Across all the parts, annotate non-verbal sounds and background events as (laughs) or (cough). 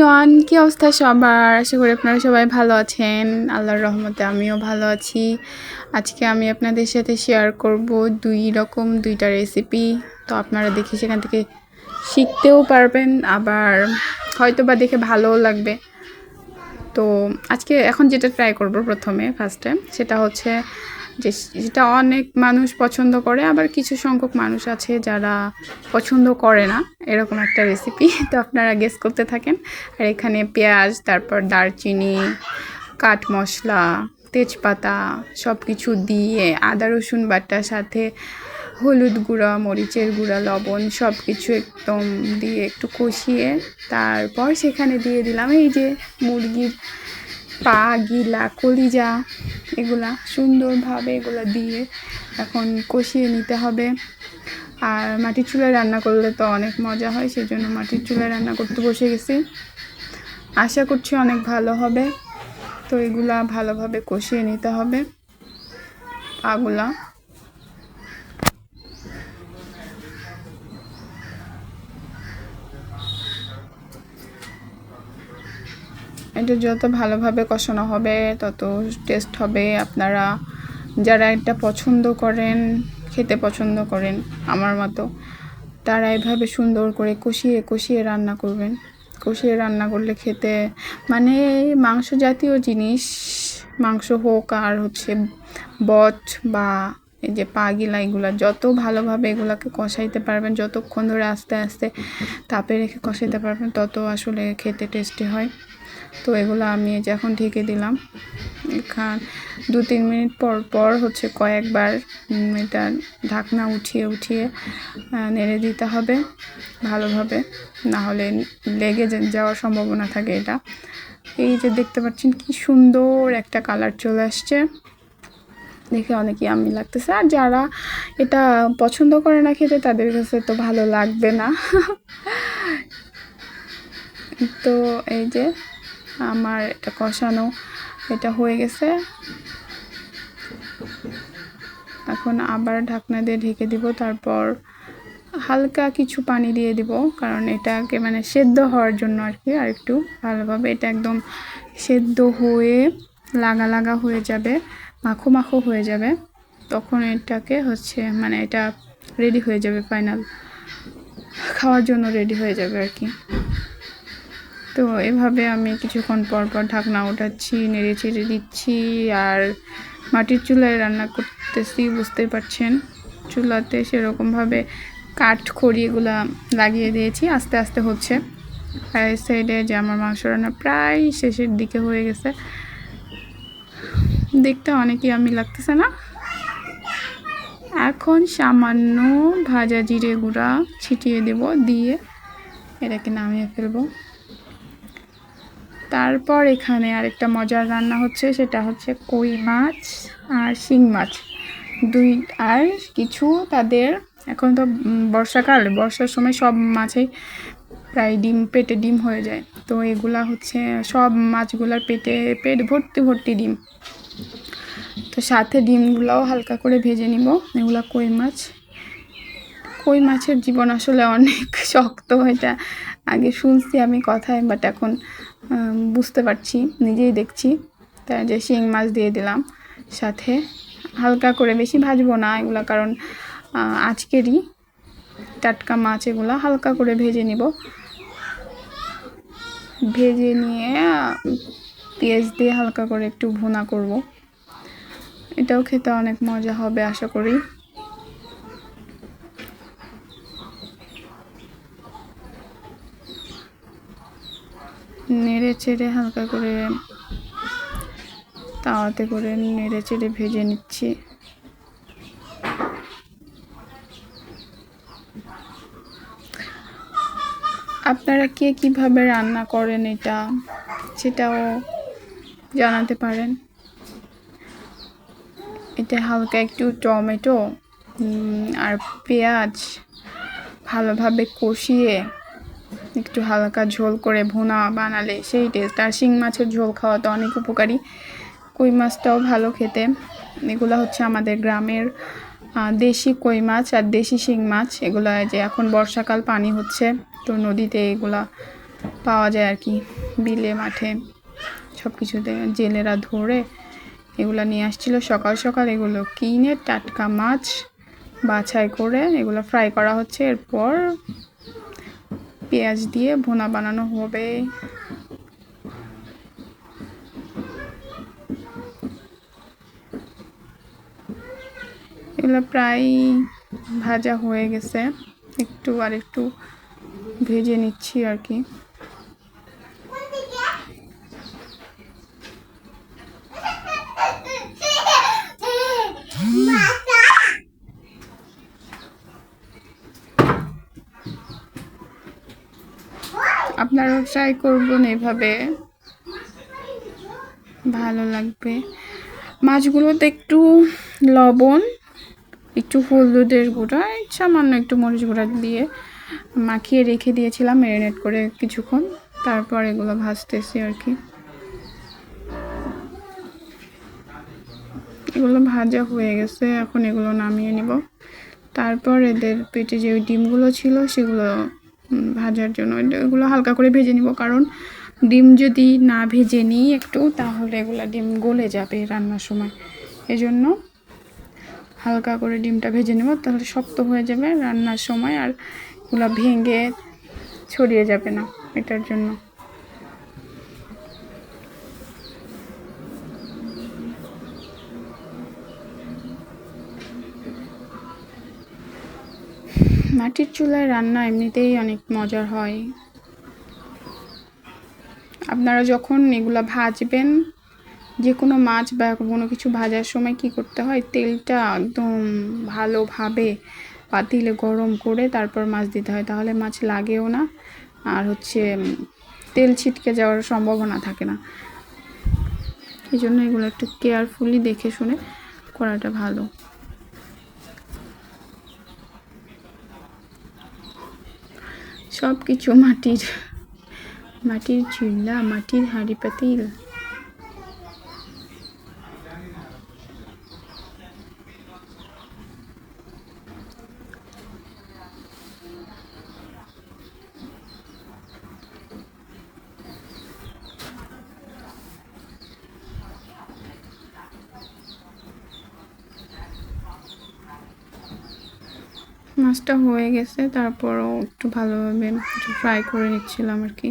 Everyone কি অবস্থা সবার? আশা করি আপনারা সবাই ভালো আছেন। আল্লাহর রহমতে আমিও ভালো আছি। আজকে আমি আপনাদের সাথে শেয়ার করব দুই রকম, দুইটা রেসিপি তো আপনারা দেখে সেখান থেকে শিখতেও পারবেন, আবার হয়তো বা দেখে ভালোও লাগবে। তো আজকে এখন যেটা ট্রাই করব প্রথমে ফার্স্টে সেটা হচ্ছে যে যেটা অনেক মানুষ পছন্দ করে, আবার কিছু সংখ্যক মানুষ আছে যারা পছন্দ করে না, এরকম একটা রেসিপি (laughs) তো আপনারা গেস করতে থাকেন। আর এখানে পেঁয়াজ, তারপর দারচিনি, কাঠ মশলা, তেজপাতা সব কিছু দিয়ে আদা, রসুন বাটার সাথে হলুদ গুঁড়া, মরিচের গুঁড়া, লবণ সব কিছু একদম দিয়ে একটু কষিয়ে তারপর সেখানে দিয়ে দিলাম। এই যে মুরগির পা, গিলা, কলিজা, এগুলা সুন্দরভাবে এগুলো দিয়ে এখন কষিয়ে নিতে হবে। আর মাটির চুলায় রান্না করলে তো অনেক মজা হয় সেই জন্য মাটির চুলায় রান্না করতে বসে গেছি। আশা করছি অনেক ভালো হবে। তো এগুলা ভালোভাবে কষিয়ে নিতে হবে। পাগুলা এটা যত ভালোভাবে কষানো হবে, তত টেস্ট হবে। আপনারা যারা এটা পছন্দ করেন, খেতে পছন্দ করেন, আমার মতো, তারা এভাবে সুন্দর করে কষিয়ে কষিয়ে রান্না করবেন। কষিয়ে রান্না করলে খেতে মানে মাংস জাতীয় জিনিস, মাংস হোক আর হচ্ছে বট বা এই যে পা গিলা এগুলো, যত ভালোভাবে এগুলাকে কষাইতে পারবেন, যতক্ষণ ধরে আস্তে আস্তে তাপে রেখে কষাইতে পারবেন, তত আসলে খেতে টেস্টি হয়। তো এগুলো আমি যখন ঢেকে দিলাম। এখান দু তিন মিনিট পর পর হচ্ছে কয়েকবার এটা ঢাকনা উঠিয়ে উঠিয়ে নেড়ে দিতে হবে ভালোভাবে। না হলে লেগে যাওয়ার সম্ভাবনা থাকে এটা। এই যে দেখতে পাচ্ছেন কি সুন্দর একটা কালার চলে আসছে। দেখে অনেকই আমি লাগতেছে। আর যারা এটা পছন্দ করে না খেতে, তাদের কাছে তো ভালো লাগবে না। (laughs) তো এই যে আমার এটা কষানো, এটা হয়ে গেছে। এখন আবার ঢাকনা দিয়ে ঢেকে দিব, তারপর হালকা কিছু পানি দিয়ে দিব, কারণ এটাকে মানে সেদ্ধ হওয়ার জন্য আর কি, আর একটু ভালোভাবে এটা একদম সেদ্ধ হয়ে লাগা লাগা হয়ে যাবে, মাখো মাখো হয়ে যাবে। তখন এটাকে হচ্ছে মানে এটা রেডি হয়ে যাবে ফাইনাল খাওয়ার জন্য রেডি হয়ে যাবে আর কি। তো এভাবে আমি কিছুক্ষণ পর পর ঢাকনা উঠাচ্ছি নেড়ে চেড়ে দিচ্ছি আর মাটির চুলায় রান্না করতেছি বুঝতে পারছেন। চুলাতে সেরকমভাবে কাঠ, খড়ি এগুলো লাগিয়ে দিয়েছি, আস্তে আস্তে হচ্ছে। আর সাইডে যে আমার মাংস রান্না প্রায় শেষের দিকে হয়ে গেছে। দেখতে অনেকই আমি লাগতেছে না। এখন সামান্য ভাজা জিরে গুঁড়া ছিটিয়ে দেব, দিয়ে এটাকে নামিয়ে ফেলব। তারপর এখানে আরেকটা মজার রান্না হচ্ছে, সেটা হচ্ছে কই মাছ আর শিং মাছ। দুই, আর কিছু তাদের এখন তো বর্ষাকাল, বর্ষার সময় সব মাছেই প্রায় ডিম, পেটে ডিম হয়ে যায়। তো এগুলা হচ্ছে, সব মাছগুলার পেটে, পেট ভর্তি ভর্তি ডিম। তো সাথে ডিমগুলোও হালকা করে ভেজে নিব। এগুলা কই মাছ? কই মাছের জীবন আসলে অনেক (laughs) শক্ত, এটা আগে শুনছি আমি কথায় বাট এখন বুঝতে পারছি, নিজেই দেখছি। তাই যে শিং মাছ দিয়ে দিলাম, সাথে হালকা করে বেশি ভাজবো না এগুলো, কারণ আজকেরই টাটকা মাছ এগুলো হালকা করে ভেজে নিব। ভেজে নিয়ে, পেঁয়াজ দিয়ে হালকা করে একটু ভুনা করব। এটাও খেতে অনেক মজা হবে, আশা করি। নেড়ে চেড়ে হালকা করে তাওয়াতে করে নেড়ে চেড়ে ভেজে নিচ্ছি। আপনারা কে কীভাবে রান্না করেন এটা সেটাও জানাতে পারেন। এটা হালকা একটু টমেটো আর পেঁয়াজ ভালোভাবে কষিয়ে একটু হালকা ঝোল করে ভুনা বানালে সেই টেস্ট আর শিং মাছের ঝোল খাওয়া তো অনেক উপকারী। কই মাছটাও ভালো খেতে। এগুলো হচ্ছে আমাদের গ্রামের দেশি কই মাছ আর দেশি শিং মাছ। এগুলো যে এখন বর্ষাকাল পানি হচ্ছে, তো নদীতে এগুলা পাওয়া যায় আর কি। বিলে, মাঠে সব কিছুতে জেলেরা ধরে এগুলো নিয়ে আসছিল। সকাল সকাল এগুলো কিনে টাটকা মাছ বাছাই করে এগুলো ফ্রাই করা হচ্ছে। এরপর পেঁয়াজ দিয়ে ভোনা বানানো হবে। এগুলো প্রায় ভাজা হয়ে গেছে। একটু আর একটু ভেজে নিচ্ছি আর কি। ট্রাই করবেন এভাবে। ভালো লাগবে। মাছগুলোতে একটু লবণ, একটু হলুদের গুঁড়া সামান্য একটু মরিচ গুঁড়া দিয়ে মাখিয়ে রেখে দিয়েছিলাম ম্যারিনেট করে কিছুক্ষণ। তারপর এগুলো ভাজতেছি আর কি। এগুলো ভাজা হয়ে গেছে, এখন এগুলো নামিয়ে নিব। তারপর এদের পেটে যে ডিমগুলো ছিল, সেগুলো ভাজার জন্য। এগুলো হালকা করে ভেজে নিব, কারণ ডিম যদি না ভেজে নিই একটু, তাহলে এগুলো ডিম গলে যাবে রান্নার সময়। এজন্য হালকা করে ডিমটা ভেজে নেব, তাহলে শক্ত হয়ে যাবে রান্নার সময় আর এগুলো ভেঙে ছড়িয়ে যাবে না, এটার জন্য। মাটির চুলায় রান্না এমনিতেই অনেক মজার হয়। আপনারা যখন এগুলা ভাজবেন যে কোনো মাছ বা কোনো কিছু ভাজার সময় কি করতে হয়? তেলটা একদম ভালোভাবে পাতিলে গরম করে তারপর মাছ দিতে হয়। তাহলে মাছ লাগেও না, আর হচ্ছে তেল ছিটকে যাওয়ার সম্ভাবনা থাকে না। এই জন্য এগুলো একটু কেয়ারফুলি দেখে শুনে করাটা ভালো। সব কিছু মাটির মাটির চুল্লা মাটির হাঁড়ি পাতিল। মাছটা হয়ে গেছে, তারপরও একটু ভালোভাবে ফ্রাই করে নিচ্ছিলাম আর কি।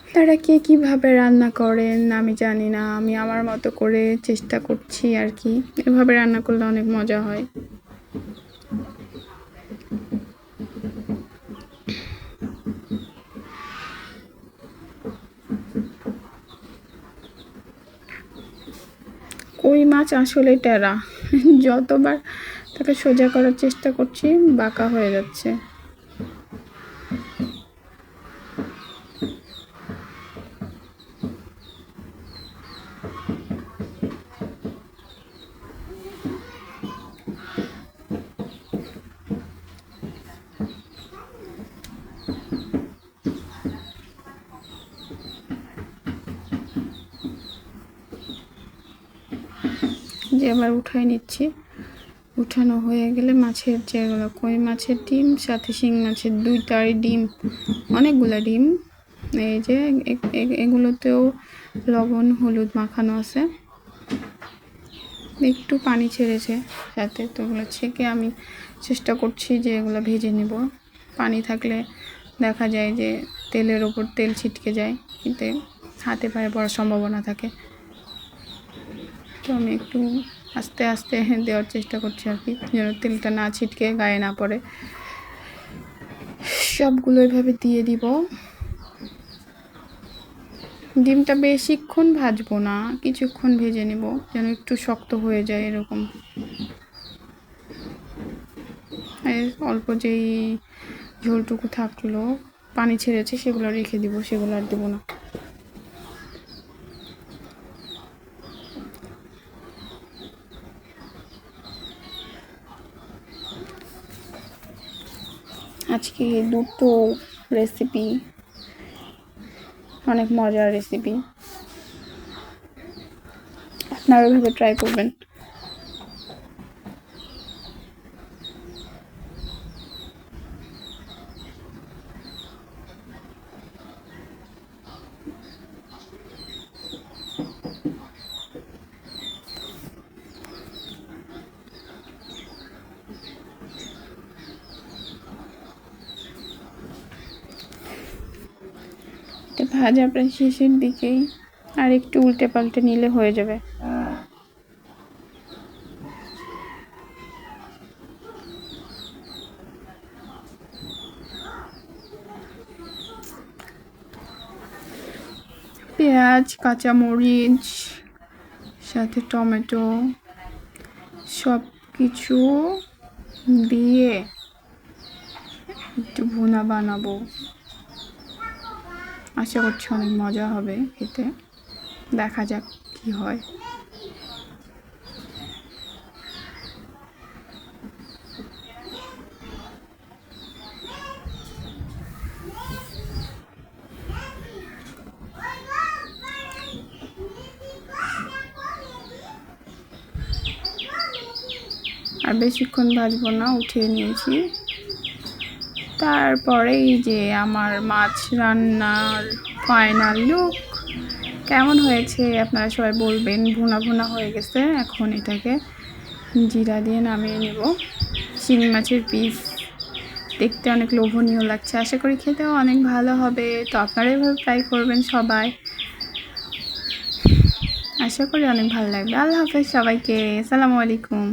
আপনারা কে কীভাবে রান্না করেন আমি জানি না, আমি আমার মতো করে চেষ্টা করছি আর কি। এভাবে রান্না করলে অনেক মজা হয় কই মাছ আসলে টেরা। যতবার তাকে সোজা করার চেষ্টা করছি বাঁকা হয়ে যাচ্ছে যে আবার উঠাই নিচ্ছি। উঠানো হয়ে গেলে মাছের যেগুলো কই মাছের ডিম, সাথে শিং মাছের দুইটারই ডিম, অনেকগুলো ডিম। এই যে এগুলোতেও লবণ, হলুদ মাখানো আছে। একটু পানি ছেড়েছে সাথে, তো ওগুলো ছেঁকে আমি চেষ্টা করছি যে এগুলো ভেজে নেব। পানি থাকলে দেখা যায় যে তেলের ওপর তেল ছিটকে যায় কিন্তু হাতে পায়ে পড়ার সম্ভাবনা থাকে। তো আমি একটু আস্তে আস্তে দেওয়ার চেষ্টা করছি আর কি, যেন তেলটা না ছিটকে গায়ে না পড়ে। সবগুলো এভাবে দিয়ে দিব। ডিমটা বেশিক্ষণ ভাজবো না, কিছুক্ষণ ভেজে নেব, যেন একটু শক্ত হয়ে যায় এরকম। অল্প যেই ঝোলটুকু থাকল, পানি ছেড়েছে, সেগুলো রেখে দিব, সেগুলো আর দেবো না। আজকে দুটো রেসিপি অনেক মজার রেসিপি আপনারা ওইভাবে ট্রাই করবেন। এটা ভাজা প্রায় শেষের দিকেই, আর একটু উল্টে পাল্টে নিলে হয়ে যাবে। পেঁয়াজ, কাঁচামরিচ, সাথে টমেটো সব কিছু দিয়ে একটু ভুনা বানাবো। আশা করছি অনেক মজা হবে খেতে। দেখা যাক কি হয়। আর বেশিক্ষণ ভাজবো না, উঠিয়ে নিয়েছি। তারপরেই যে আমার মাছ রান্নার ফাইনাল লুক কেমন হয়েছে? আপনারা সবাই বলবেন, ভুনা ভুনা হয়ে গেছে। এখন এটাকে জিরা দিয়ে নামিয়ে নেব। চিংড়ি মাছের পিস দেখতে অনেক লোভনীয় লাগছে। আশা করি খেতেও অনেক ভালো হবে। তো আপনারা এভাবে ট্রাই করবেন সবাই। আশা করি অনেক ভালো লাগবে। আল্লাহ হাফেজ সবাইকে। আসসালামু আলাইকুম।